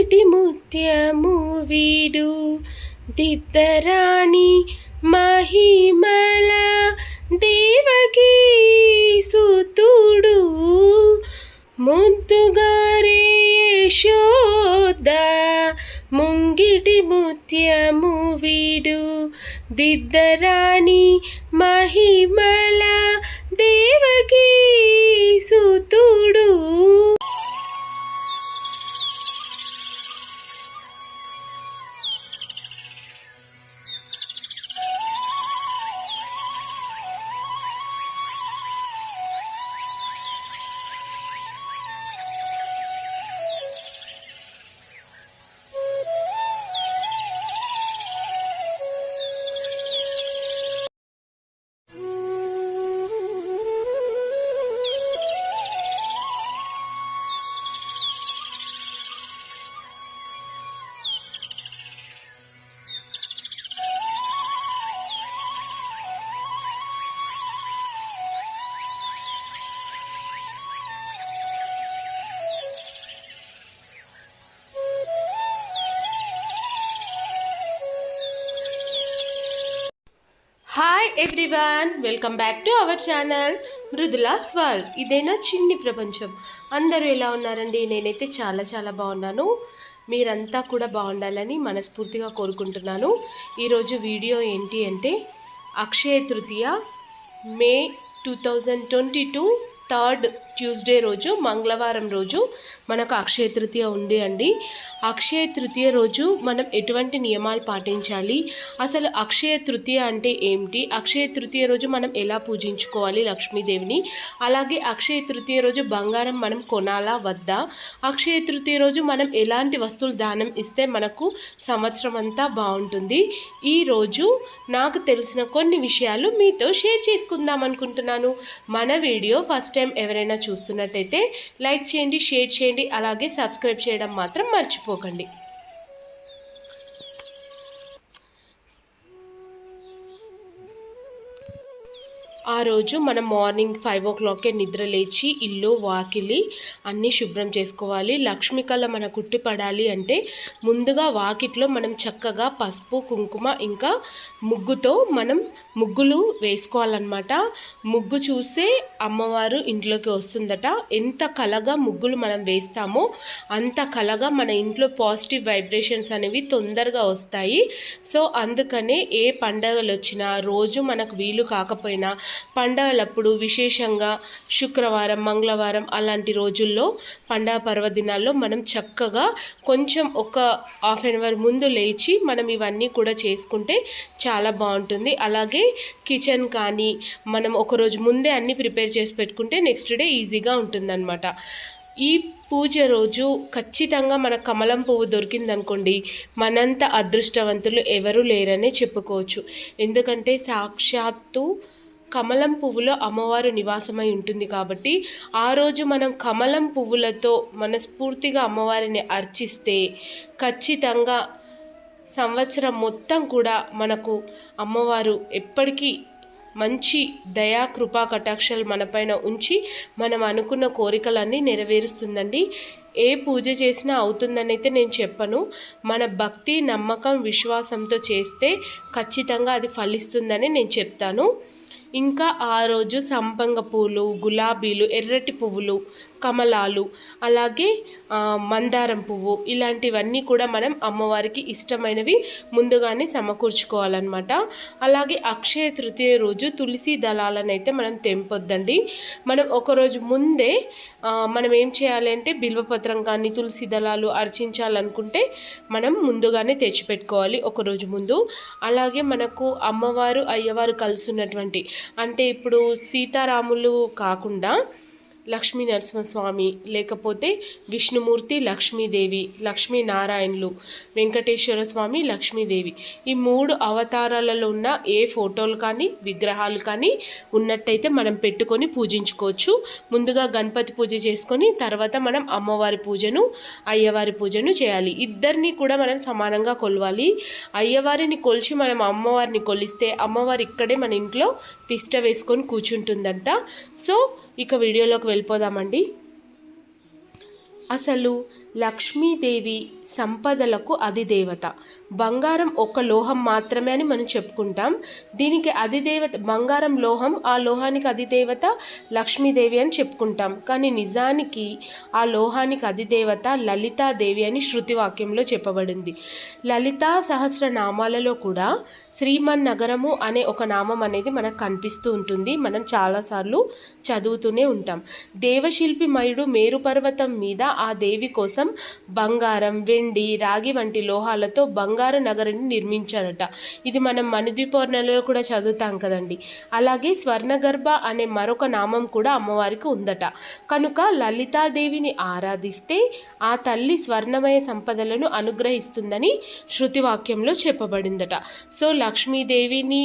నీటి ముత్యము వీడు. దిద్దరాణి మహిమల దేవకీ సుతుడు. ముద్దుగారే యశోద ముంగిటి ముత్యము వీడు. దిద్దరాణి మహిమల దేవకీ సుతుడు. Everyone welcome back to our channel Mridula's world. ఇదేనా చిన్ని ప్రపంచం? అందరూ ఎలా ఉన్నారండి? నేనైతే చాలా చాలా బాగున్నాను. మీరంతా కూడా బాగుండాలని మనస్ఫూర్తిగా కోరుకుంటున్నాను. ఈరోజు వీడియో ఏంటి అంటే Akshaya Tritiya May two thousand twenty two third Tuesday రోజు మంగళవారం రోజు మనకు అక్షయ తృతీయ ఉంది అండి. అక్షయ తృతీయ రోజు మనం ఎటువంటి నియమాలు పాటించాలి? అసలు అక్షయ తృతీయ అంటే ఏమిటి? అక్షయ తృతీయ రోజు మనం ఎలా పూజించుకోవాలి లక్ష్మీదేవిని? అలాగే అక్షయ తృతీయ రోజు బంగారం మనం కొనాలా? వద్దా? అక్షయ తృతీయ రోజు మనం ఎలాంటి వస్తువులు దానం ఇస్తే మనకు సంవత్సరం అంతా బాగుంటుంది? ఈరోజు నాకు తెలిసిన కొన్ని విషయాలు మీతో షేర్ చేసుకుందాం అనుకుంటున్నాను. మన వీడియో ఫస్ట్ టైం ఎవరైనా చూస్తున్నట్టయితే లైక్ చేయండి షేర్ చేయండి అలాగే సబ్స్క్రైబ్ చేయడం మాత్రం మర్చిపోకండి. ఆ రోజు మనం మార్నింగ్ ఫైవ్ ఓ క్లాక్కే నిద్ర లేచి ఇల్లు వాకిలి అన్నీ శుభ్రం చేసుకోవాలి. లక్ష్మీ కళ మన కుట్టి పడాలి అంటే ముందుగా వాకిట్లో మనం చక్కగా పసుపు కుంకుమ ఇంకా ముగ్గుతో మనం ముగ్గులు వేసుకోవాలన్నమాట. ముగ్గు చూసే అమ్మవారు ఇంట్లోకి వస్తుందట. ఎంత కలగా ముగ్గులు మనం వేస్తామో అంత కలగా మన ఇంట్లో పాజిటివ్ వైబ్రేషన్స్ అనేవి తొందరగా వస్తాయి. సో అందుకనే ఏ పండగలు వచ్చినా రోజు మనకు వీలు కాకపోయినా పండగలప్పుడు విశేషంగా శుక్రవారం మంగళవారం అలాంటి రోజుల్లో పండగ పర్వదినాల్లో మనం చక్కగా కొంచెం ఒక హాఫ్ అన్ అవర్ ముందు లేచి మనం ఇవన్నీ కూడా చేసుకుంటే చాలా బాగుంటుంది. అలాగే కిచెన్ కానీ మనం ఒకరోజు ముందే అన్నీ ప్రిపేర్ చేసి పెట్టుకుంటే నెక్స్ట్ డే ఈజీగా ఉంటుందన్నమాట. ఈ పూజ రోజు ఖచ్చితంగా మన కమలం పువ్వు దొరికిందనుకోండి మనంత అదృష్టవంతులు ఎవరూ లేరనే చెప్పుకోవచ్చు. ఎందుకంటే సాక్షాత్తు కమలం పువ్వులో అమ్మవారు నివాసమై ఉంటుంది కాబట్టి ఆ రోజు మనం కమలం పువ్వులతో మనస్ఫూర్తిగా అమ్మవారిని అర్చిస్తే ఖచ్చితంగా సంవత్సరం మొత్తం కూడా మనకు అమ్మవారు ఎప్పటికీ మంచి దయా కృపా కటాక్షాలు మనపైన ఉంచి మనం అనుకున్న కోరికలన్నీ నెరవేరుస్తుందండి. ఏ పూజ చేసినా అవుతుందని అయితే నేను చెప్పను. మన భక్తి నమ్మకం విశ్వాసంతో చేస్తే ఖచ్చితంగా అది ఫలిస్తుందని నేను చెప్తాను. ఇంకా ఆ రోజు సంపంగ పూలు గులాబీలు ఎర్రటి పువ్వులు కమలాలు అలాగే మందారం పువ్వు ఇలాంటివన్నీ కూడా మనం అమ్మవారికి ఇష్టమైనవి ముందుగానే సమకూర్చుకోవాలన్నమాట. అలాగే అక్షయ తృతీయ రోజు తులసి దళాలను అయితే మనం తెంపొద్దండి. మనం ఒకరోజు ముందే మనం ఏం చేయాలి అంటే బిల్వపత్రం కానీ తులసి దళాలు అర్చించాలనుకుంటే మనం ముందుగానే తెచ్చిపెట్టుకోవాలి ఒకరోజు ముందు. అలాగే మనకు అమ్మవారు అయ్యవారు కలుసున్నటువంటి అంటే ఇప్పుడు సీతారాములు కాకుండా లక్ష్మీ నరసింహస్వామి లేకపోతే విష్ణుమూర్తి లక్ష్మీదేవి లక్ష్మీనారాయణులు వెంకటేశ్వర స్వామి లక్ష్మీదేవి. ఈ మూడు అవతారాలలో ఉన్న ఏ ఫోటోలు కానీ విగ్రహాలు కానీ ఉన్నట్టయితే మనం పెట్టుకొని పూజించుకోవచ్చు. ముందుగా గణపతి పూజ చేసుకొని తర్వాత మనం అమ్మవారి పూజను అయ్యవారి పూజను చేయాలి. ఇద్దరిని కూడా మనం సమానంగా కొలవాలి. అయ్యవారిని కొలిచి మనం అమ్మవారిని కొలిస్తే అమ్మవారి ఇక్కడే మన ఇంట్లో తిష్ట వేసుకొని కూర్చుంటుందంట. సో ఇక వీడియోలోకి వెళ్ళిపోదామండి. అసలు లక్ష్మీదేవి సంపదలకు అధిదేవత. బంగారం ఒక లోహం మాత్రమే అని మనం చెప్పుకుంటాం. దీనికి అధిదేవత బంగారం లోహం ఆ లోహానికి అధిదేవత లక్ష్మీదేవి అని చెప్పుకుంటాం. కానీ నిజానికి ఆ లోహానికి అధిదేవత లలితాదేవి అని శృతి వాక్యంలో చెప్పబడింది. లలితా సహస్ర నామాలలో కూడా శ్రీమన్ నగరము అనే ఒక నామం అనేది మనకు కనిపిస్తూ ఉంటుంది. మనం చాలాసార్లు చదువుతూనే ఉంటాం. దేవశిల్పి మయుడు మేరు పర్వతం మీద ఆ దేవి కోసం బంగారం వెండి రాగి వంటి లోహాలతో బంగారు నగరిని నిర్మించారట. ఇది మనం మణిద్వీపౌర్ణలో కూడా చదువుతాం కదండి. అలాగే స్వర్ణగర్భ అనే మరొక నామం కూడా అమ్మవారికి ఉందట. కనుక లలితాదేవిని ఆరాధిస్తే ఆ తల్లి స్వర్ణమయ సంపదలను అనుగ్రహిస్తుందని శృతివాక్యంలో చెప్పబడిందట. సో లక్ష్మీదేవిని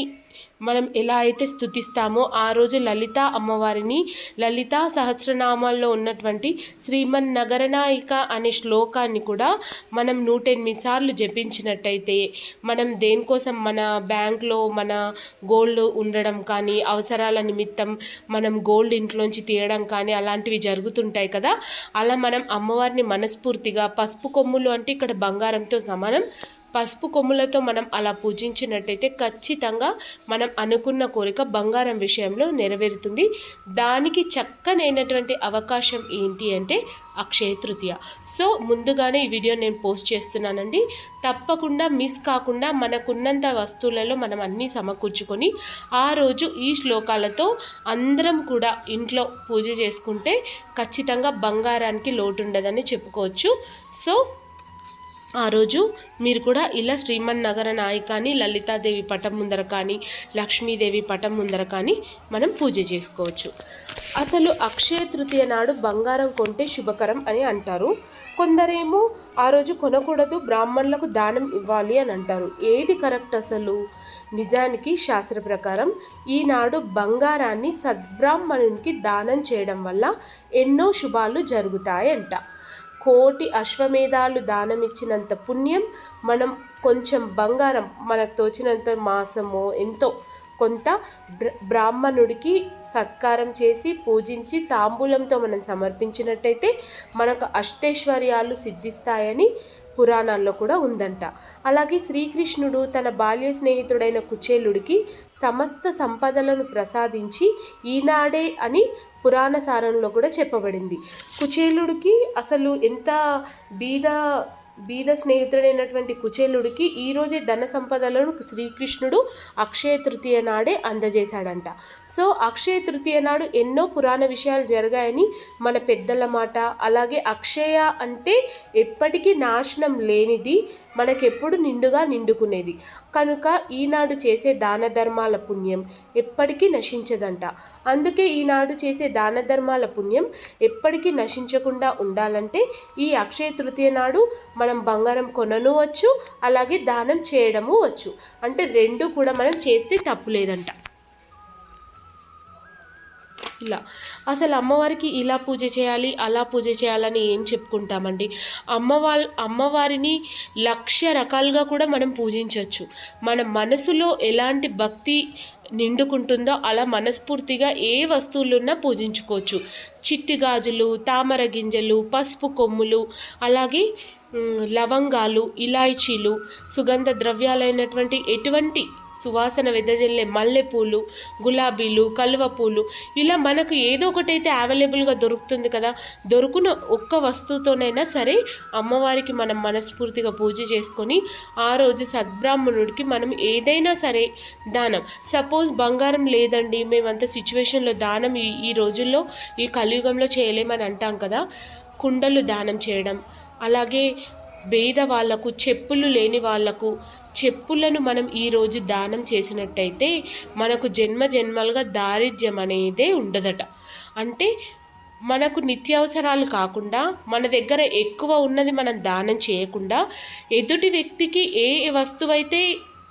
మనం ఎలా అయితే స్థుతిస్తామో ఆ రోజు లలిత అమ్మవారిని లలితా సహస్రనామాల్లో ఉన్నటువంటి శ్రీమన్ నగరనాయిక అనే శ్లోకాన్ని కూడా మనం నూట ఎనిమిది సార్లు జపించినట్టయితే మనం దేనికోసం మన బ్యాంక్లో మన గోల్డ్ ఉండడం కానీ అవసరాల నిమిత్తం మనం గోల్డ్ ఇంట్లోంచి తీయడం కానీ అలాంటివి జరుగుతుంటాయి కదా. అలా మనం అమ్మవారిని మనస్ఫూర్తిగా పసుపు కొమ్ములు అంటే ఇక్కడ బంగారంతో సమానం. పసుపు కొమ్ములతో మనం అలా పూజించినట్టయితే ఖచ్చితంగా మనం అనుకున్న కోరిక బంగారం విషయంలో నెరవేరుతుంది. దానికి చక్కనైనటువంటి అవకాశం ఏంటి అంటే అక్షయ తృతీయ. సో ముందుగానే ఈ వీడియో నేను పోస్ట్ చేస్తున్నానండి. తప్పకుండా మిస్ కాకుండా మనకున్నంత వస్తువులలో మనం అన్నీ సమకూర్చుకొని ఆ రోజు ఈ శ్లోకాలతో అందరం కూడా ఇంట్లో పూజ చేసుకుంటే ఖచ్చితంగా బంగారానికి లోటు ఉండదని చెప్పుకోవచ్చు. సో ఆ రోజు మీరు కూడా ఇలా శ్రీమన్ నగర నాయకాని లలితాదేవి పటం ముందర కానీ లక్ష్మీదేవి పటం ముందర కానీ మనం పూజ చేసుకోవచ్చు. అసలు అక్షయ తృతీయ నాడు బంగారం కొంటే శుభకరం అని అంటారు. కొందరేమో ఆ రోజు కొనకూడదు బ్రాహ్మణులకు దానం ఇవ్వాలి అని అంటారు. ఏది కరెక్ట్ అసలు? నిజానికి శాస్త్ర ప్రకారం ఈనాడు బంగారాన్ని సద్బ్రాహ్మణునికి దానం చేయడం వల్ల ఎన్నో శుభాలు జరుగుతాయంట. కోటి అశ్వమేధాలు దానం ఇచ్చినంత పుణ్యం మనం కొంచెం బంగారం మనకు తోచినంత మాసమో ఎంతో కొంత బ్రాహ్మణుడికి సత్కారం చేసి పూజించి తాంబూలంతో మనం సమర్పించినట్టయితే మనకు అష్టైశ్వర్యాలు సిద్ధిస్తాయని పురాణాల్లో కూడా ఉందంట. అలాగే శ్రీకృష్ణుడు తన బాల్య స్నేహితుడైన కుచేలుడికి సమస్త సంపదలను ప్రసాదించి ఈనాడే అని పురాణ సారంలో కూడా చెప్పబడింది. కుచేలుడికి అసలు ఎంత బీద బీద స్నేహితుడైనటువంటి కుచేలుడికి ఈరోజే ధన సంపదలను శ్రీకృష్ణుడు అక్షయ తృతీయ నాడే అందజేశాడంట. సో అక్షయ తృతీయ నాడు ఎన్నో పురాణ విషయాలు జరిగాయని మన పెద్దల మాట. అలాగే అక్షయ అంటే ఎప్పటికీ నాశనం లేనిది మనకెప్పుడు నిండుగా నిండుకునేది. కనుక ఈనాడు చేసే దాన ధర్మాల పుణ్యం ఎప్పటికీ నశించదంట. అందుకే ఈనాడు చేసే దాన ధర్మాల పుణ్యం ఎప్పటికీ నశించకుండా ఉండాలంటే ఈ అక్షయ తృతీయ నాడు మనం బంగారం కొనను వచ్చు అలాగే దానం చేయడము వచ్చు. అంటే రెండు కూడా మనం చేస్తే తప్పు లేదంట. ఇలా. అసలు అమ్మవారికి ఇలా పూజ చేయాలి అలా పూజ చేయాలని ఏం చెప్పుకుంటామండి? అమ్మవారి అమ్మవారిని లక్ష రకాలుగా కూడా మనం పూజించవచ్చు మన మనసులో ఎలాంటి భక్తి నిండుకుంటుందో అలా మనస్ఫూర్తిగా ఏ వస్తువులున్నా పూజించుకోవచ్చు. చిట్టి గాజులు తామర గింజలు పసుపు కొమ్ములు అలాగే లవంగాలు ఇలాయచీలు సుగంధ ద్రవ్యాలైనటువంటి ఎటువంటి సువాసన వెదజల్లే మల్లెపూలు గులాబీలు కలువ పూలు ఇలా మనకు ఏదో ఒకటైతే అవైలబుల్గా దొరుకుతుంది కదా. దొరుకున ఒక్క వస్తువుతోనైనా సరే అమ్మవారికి మనం మనస్ఫూర్తిగా పూజ చేసుకొని ఆ రోజు సద్బ్రాహ్మణుడికి మనం ఏదైనా సరే దానం. సపోజ్ బంగారం లేదండి మేమంత సిచ్యువేషన్లో దానం ఈ ఈ రోజుల్లో ఈ కలియుగంలో చేయలేమని అంటాం కదా. కుండలు దానం చేయడం అలాగే పేద వాళ్ళకు చెప్పులు లేని వాళ్ళకు చెప్పులను మనం ఈరోజు దానం చేసినట్టయితే మనకు జన్మ జన్మలుగా దారిద్ర్యం అనేదే ఉండదట. అంటే మనకు నిత్యావసరాలు కాకుండా మన దగ్గర ఎక్కువ ఉన్నది మనం దానం చేయకుండా ఎదుటి వ్యక్తికి ఏ వస్తువైతే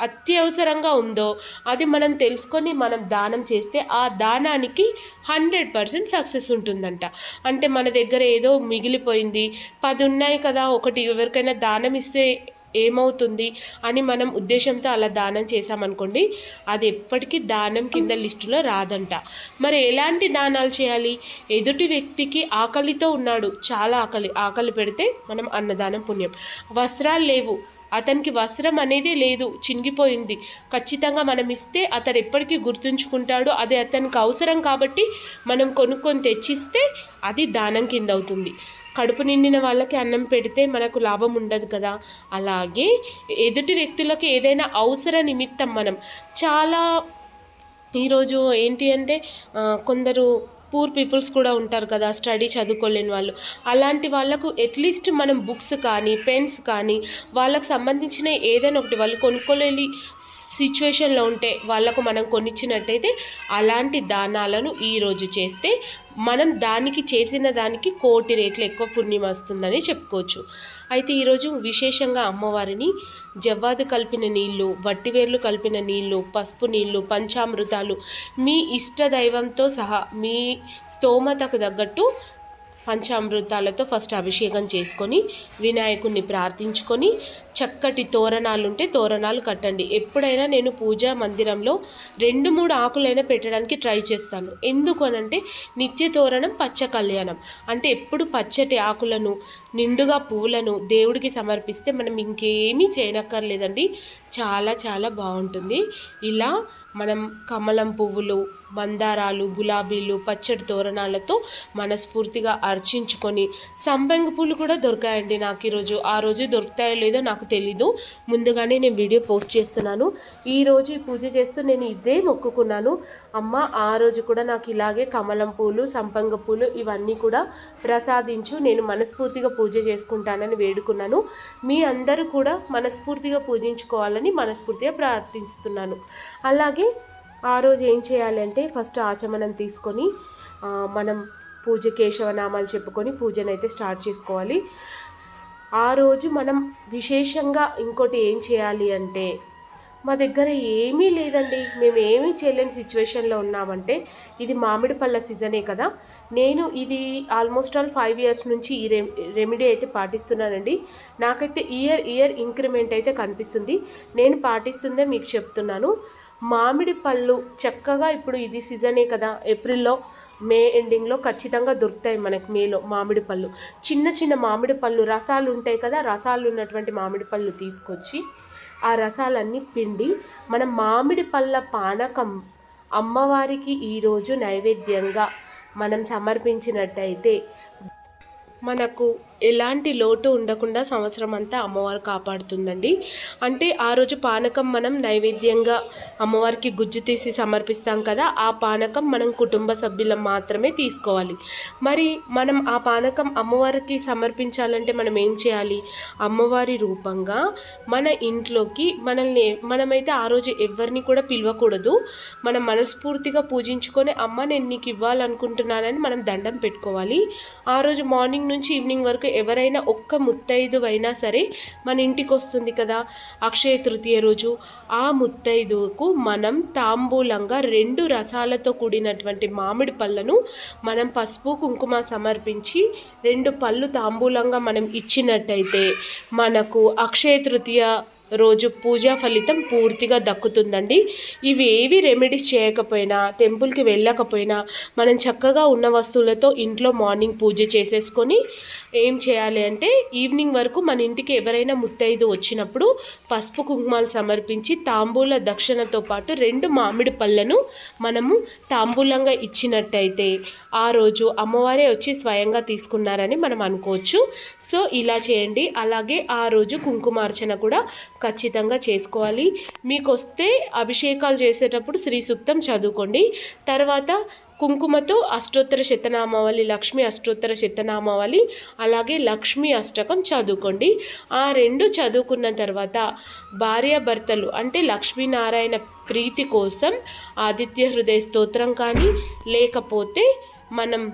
అత్యవసరంగా ఉందో అది మనం తెలుసుకొని మనం దానం చేస్తే ఆ దానానికి హండ్రెడ్ పర్సెంట్ సక్సెస్ ఉంటుందంట. అంటే మన దగ్గర ఏదో మిగిలిపోయింది పది ఉన్నాయి కదా ఒకటి ఎవరికైనా దానం ఇస్తే ఏమవుతుంది అని మనం ఉద్దేశంతో అలా దానం చేసామనుకోండి అది ఎప్పటికీ దానం కింద లిస్టులో రాదంట. మరి ఎలాంటి దానాలు చేయాలి? ఎదుటి వ్యక్తికి ఆకలితో ఉన్నాడు చాలా ఆకలి ఆకలి పెడితే మనం అన్నదానం పుణ్యం. వస్త్రాలు లేవు అతనికి వస్త్రం అనేది లేదు చినిగిపోయింది. ఖచ్చితంగా మనం ఇస్తే అతను ఎప్పటికీ గుర్తుంచుకుంటాడు అది అతనికి అవసరం కాబట్టి మనం కొనుక్కొని తెచ్చిస్తే అది దానం కింద అవుతుంది కడుపు నిండిన వాళ్ళకి అన్నం పెడితే మనకు లాభం ఉండదు కదా. అలాగే ఎదుటి వ్యక్తులకు ఏదైనా అవసర నిమిత్తం మనం చాలా ఈరోజు ఏంటి అంటే కొందరు పూర్ పీపుల్స్ కూడా ఉంటారు కదా స్టడీ చదువుకోలేని వాళ్ళు. అలాంటి వాళ్ళకు అట్లీస్ట్ మనం బుక్స్ కానీ పెన్స్ కానీ వాళ్ళకు సంబంధించిన ఏదైనా ఒకటి వాళ్ళు కొనుక్కోలేని సిచ్యువేషన్లో ఉంటే వాళ్ళకు మనం కొనిచ్చినట్టయితే అలాంటి దానాలను ఈరోజు చేస్తే మనం దానికి చేసిన దానికి కోటి రేట్లు ఎక్కువ పుణ్యం వస్తుందని చెప్పుకోవచ్చు. అయితే ఈరోజు విశేషంగా అమ్మవారిని జవ్వాదు కలిపిన నీళ్ళు వట్టివేర్లు కలిపిన నీళ్ళు పసుపు నీళ్ళు పంచామృతాలు మీ ఇష్ట దైవంతో సహా మీ స్తోమతకు తగ్గట్టు పంచామృతాలతో ఫస్ట్ అభిషేకం చేసుకొని వినాయకుడిని ప్రార్థించుకొని చక్కటి తోరణాలు ఉంటే తోరణాలు కట్టండి. ఎప్పుడైనా నేను పూజా మందిరంలో రెండు మూడు ఆకులైనా పెట్టడానికి ట్రై చేస్తాను. ఎందుకు అనంటే నిత్య తోరణం పచ్చ కళ్యాణం. అంటే ఎప్పుడు పచ్చటి ఆకులను నిండుగా పువ్వులను దేవుడికి సమర్పిస్తే మనం ఇంకేమీ చేయనక్కర్లేదండి. చాలా చాలా బాగుంటుంది. ఇలా మనం కమలం పువ్వులు మందారాలు గులాబీలు పచ్చడి తోరణాలతో మనస్ఫూర్తిగా అర్చించుకొని సంబంగ పూలు కూడా దొరికాయండి. నాకు ఈరోజు ఆ రోజు దొరుకుతాయో లేదో నాకు తెలీదు. ముందుగానే నేను వీడియో పోస్ట్ చేస్తున్నాను. ఈరోజు ఈ పూజ చేస్తూ నేను ఇదే మొక్కుకున్నాను. అమ్మ ఆ రోజు కూడా నాకు ఇలాగే కమలం పూలు సంపంగ పూలు ఇవన్నీ కూడా ప్రసాదించు. నేను మనస్ఫూర్తిగా పూజ చేసుకుంటానని వేడుకున్నాను. మీ అందరూ కూడా మనస్ఫూర్తిగా పూజించుకోవాలని మనస్ఫూర్తిగా ప్రార్థిస్తున్నాను. అలాగే ఆ రోజు ఏం చేయాలంటే ఫస్ట్ ఆచమనం తీసుకొని మనం పూజ కేశవనామాలు చెప్పుకొని పూజనైతే స్టార్ట్ చేసుకోవాలి. ఆ రోజు మనం విశేషంగా ఇంకోటి ఏం చేయాలి అంటే మా దగ్గర ఏమీ లేదండి. మేము ఏమీ చేయలేని సిచ్యువేషన్లో ఉన్నామంటే ఇది మామిడి పళ్ళ సీజనే కదా. నేను ఇది ఆల్మోస్ట్ ఆల్ ఫైవ్ ఇయర్స్ నుంచి ఈ రె రెమెడీ అయితే పాటిస్తున్నానండి. నాకైతే ఇయర్ ఇయర్ ఇంక్రిమెంట్ అయితే కనిపిస్తుంది. నేను పాటిస్తుందే మీకు చెప్తున్నాను. మామిడి పళ్ళు చక్కగా ఇప్పుడు ఇది సీజనే కదా. ఏప్రిల్లో మే ఎండింగ్లో ఖచ్చితంగా దొరుకుతాయి మనకి మేలో మామిడి పళ్ళు. చిన్న చిన్న మామిడి పళ్ళు రసాలు ఉంటాయి కదా రసాలు ఉన్నటువంటి మామిడి పళ్ళు తీసుకొచ్చి ఆ రసాలన్నీ పిండి మనం మామిడి పళ్ళ పానకం అమ్మవారికి ఈరోజు నైవేద్యంగా మనం సమర్పించినట్టయితే మనకు ఎలాంటి లోటు ఉండకుండా సంవత్సరం అంతా అమ్మవారు కాపాడుతుందండి. అంటే ఆ రోజు పానకం మనం నైవేద్యంగా అమ్మవారికి గుజ్జు తీసి సమర్పిస్తాం కదా ఆ పానకం మనం కుటుంబ సభ్యులం మాత్రమే తీసుకోవాలి. మరి మనం ఆ పానకం అమ్మవారికి సమర్పించాలంటే మనం ఏం చేయాలి? అమ్మవారి రూపంగా మన ఇంట్లోకి మనల్ని మనమైతే ఆ రోజు ఎవరిని కూడా పిలవకూడదు. మనం మనస్ఫూర్తిగా పూజించుకొని అమ్మ నేను నీకు ఇవ్వాలనుకుంటున్నానని మనం దండం పెట్టుకోవాలి. ఆ రోజు మార్నింగ్ నుంచి ఈవినింగ్ వరకు ఎవరైనా ఒక్క ముత్తైదు అయినా సరే మన ఇంటికి వస్తుంది కదా. అక్షయ తృతీయ రోజు. ఆ ముత్తైదుకు మనం తాంబూలంగా రెండు రసాలతో కూడినటువంటి మామిడి పళ్ళను మనం పసుపు కుంకుమ సమర్పించి రెండు పళ్ళు తాంబూలంగా మనం ఇచ్చినట్టయితే మనకు అక్షయ తృతీయ రోజు పూజా ఫలితం పూర్తిగా దక్కుతుందండి. ఇవి ఏవి రెమెడీస్ చేయకపోయినా టెంపుల్కి వెళ్ళకపోయినా మనం చక్కగా ఉన్న వస్తువులతో ఇంట్లో మార్నింగ్ పూజ చేసేసుకొని ఏం చేయాలి అంటే ఈవినింగ్ వరకు మన ఇంటికి ఎవరైనా ముత్తైదు వచ్చినప్పుడు పసుపు కుంకుమాలు సమర్పించి తాంబూల దక్షిణతో పాటు రెండు మామిడి పళ్ళను మనము తాంబూలంగా ఇచ్చినట్టయితే ఆ రోజు అమ్మవారే వచ్చి స్వయంగా తీసుకున్నారని మనం అనుకోవచ్చు. సో ఇలా చేయండి. అలాగే ఆ రోజు కుంకుమార్చన కూడా ఖచ్చితంగా చేసుకోవాలి. మీకు వస్తే అభిషేకాలు చేసేటప్పుడు శ్రీ సూక్తం చదువుకోండి. తర్వాత కుంకుమతో అష్టోత్తర శతనామావళి లక్ష్మి అష్టోత్తర శతనామావళి అలాగే లక్ష్మి అష్టకం చదువుకోండి. ఆ రెండు చదువుకున్న తర్వాత భార్యాభర్తలు అంటే లక్ష్మీనారాయణ ప్రీతి కోసం ఆదిత్య హృదయ స్తోత్రం కానీ లేకపోతే మనం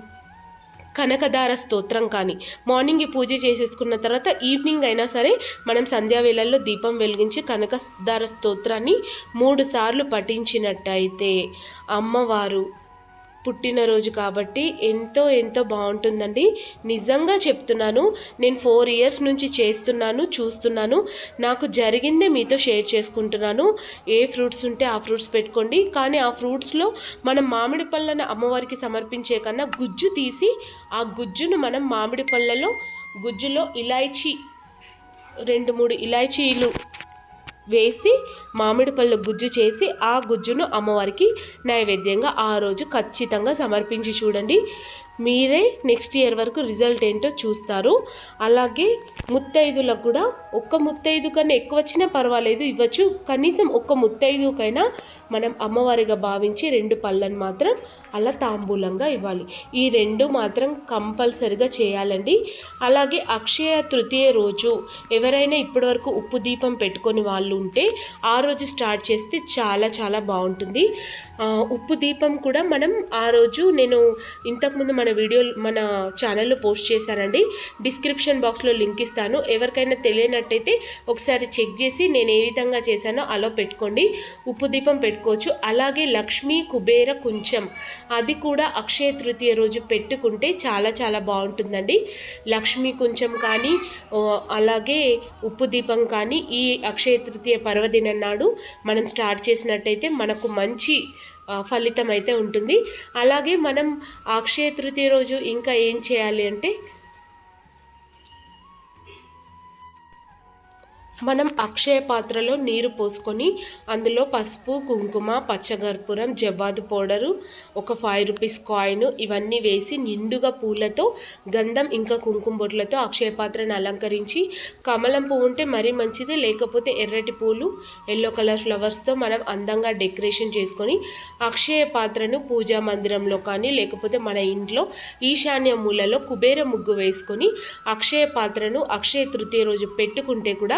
కనకదార స్తోత్రం కానీ మార్నింగ్ పూజ చేసేసుకున్న తర్వాత ఈవినింగ్ అయినా సరే మనం సంధ్యావేళల్లో దీపం వెలిగించి కనకదార స్తోత్రాన్ని మూడు సార్లు పఠించినట్టయితే అమ్మవారు పుట్టినరోజు కాబట్టి ఎంతో ఎంతో బాగుంటుందండి. నిజంగా చెప్తున్నాను నేను ఫోర్ ఇయర్స్ నుంచి చేస్తున్నాను చూస్తున్నాను నాకు జరిగిందే మీతో షేర్ చేసుకుంటున్నాను. ఏ ఫ్రూట్స్ ఉంటే ఆ ఫ్రూట్స్ పెట్టుకోండి. కానీ ఆ ఫ్రూట్స్లో మనం మామిడి పళ్ళను అమ్మవారికి సమర్పించే కన్నా గుజ్జు తీసి ఆ గుజ్జును మనం మామిడి పళ్ళలో గుజ్జులో ఇలాయచీ రెండు మూడు ఇలాయచీలు వేసి మామిడి పళ్ళు గుజ్జు చేసి ఆ గుజ్జును అమ్మవారికి నైవేద్యంగా ఆ రోజు ఖచ్చితంగా సమర్పించి చూడండి. మీరే నెక్స్ట్ ఇయర్ వరకు రిజల్ట్ ఏంటో చూస్తారు. అలాగే ముత్తైదులకు కూడా ఒక్క ముత్తైదు కన్నా ఎక్కువ వచ్చినా పర్వాలేదు ఇవ్వచ్చు. కనీసం ఒక్క ముత్తైదుకైనా మనం అమ్మవారిగా భావించి రెండు పళ్ళను మాత్రం అలా తాంబూలంగా ఇవ్వాలి. ఈ రెండు మాత్రం కంపల్సరిగా చేయాలండి. అలాగే అక్షయ తృతీయ రోజు ఎవరైనా ఇప్పటివరకు ఉప్పు దీపం పెట్టుకొని వాళ్ళు ఉంటే ఆ రోజు స్టార్ట్ చేస్తే చాలా చాలా బాగుంటుంది. ఉప్పు దీపం కూడా మనం ఆ రోజు నేను ఇంతకుముందు మన వీడియో మన ఛానల్లో పోస్ట్ చేశానండి. డిస్క్రిప్షన్ బాక్స్లో లింక్ ఇస్తాను. ఎవరికైనా తెలియనట్టయితే ఒకసారి చెక్ చేసి నేను ఏ విధంగా చేశానో అలా పెట్టుకోండి. ఉప్పు దీపం పెట్టుకోవచ్చు. అలాగే లక్ష్మీ కుబేర కుంచం. అది కూడా అక్షయ తృతీయ రోజు పెట్టుకుంటే చాలా చాలా బాగుంటుందండి. లక్ష్మీ కుంచం కానీ అలాగే ఉప్పు దీపం కానీ ఈ అక్షయ తృతీయ పర్వదినం నాడు మనం స్టార్ట్ చేసినట్టయితే మనకు మంచి ఫలితం అయితే ఉంటుంది. అలాగే మనం అక్షయ తృతీయ రోజు ఇంకా ఏం చేయాలి అంటే మనం అక్షయ పాత్రలో నీరు పోసుకొని అందులో పసుపు కుంకుమ పచ్చగర్పూరం జవ్వాదు పౌడరు ఒక ఫైవ్ రూపీస్ కాయిన్ ఇవన్నీ వేసి నిండుగా పూలతో గంధం ఇంకా కుంకుమ బొట్లతో అక్షయ పాత్రను అలంకరించి కమలం పువ్వు ఉంటే మరీ మంచిది లేకపోతే ఎర్రటి పూలు ఎల్లో కలర్ ఫ్లవర్స్తో మనం అందంగా డెకరేషన్ చేసుకొని అక్షయ పాత్రను పూజా మందిరంలో కానీ లేకపోతే మన ఇంట్లో ఈశాన్య మూలలో కుబేర ముగ్గు వేసుకొని అక్షయ పాత్రను అక్షయ తృతీయ రోజు పెట్టుకుంటే కూడా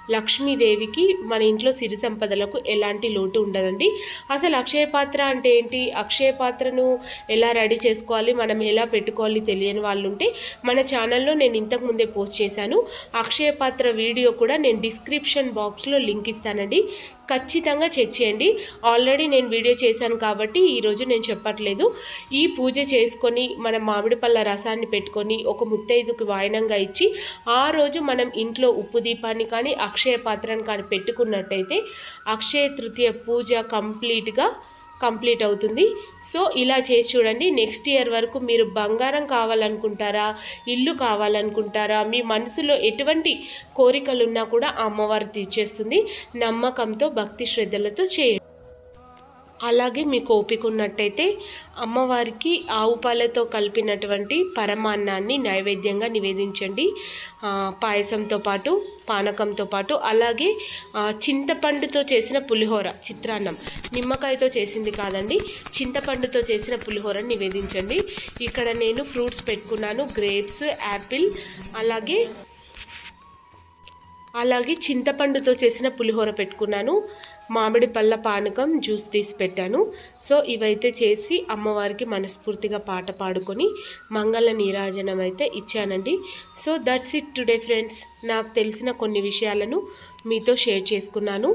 లక్ష్మీదేవికి మన ఇంట్లో సిరి సంపదలకు ఎలాంటి లోటు ఉండదండి. అసలు అక్షయ పాత్ర అంటే ఏంటి? అక్షయ పాత్రను ఎలా రెడీ చేసుకోవాలి? మనం ఎలా పెట్టుకోవాలి తెలియని వాళ్ళు ఉంటే మన ఛానల్లో నేను ఇంతకుముందే పోస్ట్ చేశాను. అక్షయ పాత్ర వీడియో కూడా నేను డిస్క్రిప్షన్ బాక్స్లో లింక్ ఇస్తానండి. ఖచ్చితంగా చెక్ చేయండి. ఆల్రెడీ నేను వీడియో చేశాను కాబట్టి ఈరోజు నేను చెప్పట్లేదు. ఈ పూజ చేసుకొని మనం మామిడి పళ్ళ రసాన్ని పెట్టుకొని ఒక ముత్తైదుకి వాయనంగా ఇచ్చి ఆ రోజు మనం ఇంట్లో ఉప్పు దీపాన్ని కానీ అక్ష అక్షయ పాత్రను కానీ పెట్టుకున్నట్టయితే అక్షయ తృతీయ పూజ కంప్లీట్గా కంప్లీట్ అవుతుంది. సో ఇలా చేసి చూడండి. నెక్స్ట్ ఇయర్ వరకు మీరు బంగారం కావాలనుకుంటారా? ఇల్లు కావాలనుకుంటారా? మీ మనసులో ఎటువంటి కోరికలు ఉన్నా కూడా అమ్మవారు తీర్చేస్తుంది. నమ్మకంతో భక్తి శ్రద్ధలతో చేయండి. అలాగే మీకు ఓపిక ఉన్నట్టయితే అమ్మవారికి ఆవు పాలతో కలిపినటువంటి పరమాన్నాన్ని నైవేద్యంగా నివేదించండి. పాయసంతో పాటు పానకంతో పాటు అలాగే చింతపండుతో చేసిన పులిహోర చిత్రాన్నం. నిమ్మకాయతో చేసింది కాదండి చింతపండుతో చేసిన పులిహోరని నివేదించండి. ఇక్కడ నేను ఫ్రూట్స్ పెట్టుకున్నాను గ్రేప్స్ యాపిల్ అలాగే అలాగే చింతపండుతో చేసిన పులిహోర పెట్టుకున్నాను. మామిడి పళ్ళ పానకం జ్యూస్ తీసి పెట్టాను. సో ఇవైతే చేసి అమ్మవారికి మనస్ఫూర్తిగా పాట పాడుకొని మంగళ నీరాజనం అయితే ఇచ్చానండి. So that's it today friends నాకు తెలిసిన కొన్ని విషయాలను మీతో షేర్ చేసుకున్నాను.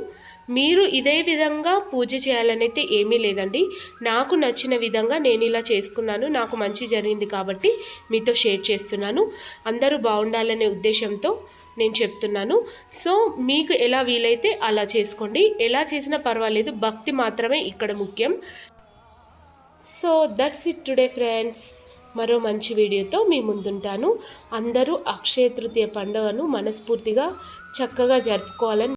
మీరు ఇదే విధంగా పూజ చేయాలనైతే ఏమీ లేదండి. నాకు నచ్చిన విధంగా నేను ఇలా చేసుకున్నాను. నాకు మంచి జరిగింది కాబట్టి మీతో షేర్ చేస్తున్నాను. అందరూ బాగుండాలనే ఉద్దేశంతో నేను చెప్తున్నాను. సో మీకు ఎలా వీలైతే అలా చేసుకోండి. ఎలా చేసినా పర్వాలేదు. భక్తి మాత్రమే ఇక్కడ ముఖ్యం. So that's it today friends మరో మంచి వీడియోతో మీ ముందుంటాను. అందరూ అక్షయ తృతీయ పండుగను మనస్ఫూర్తిగా చక్కగా జరుపుకోవాలని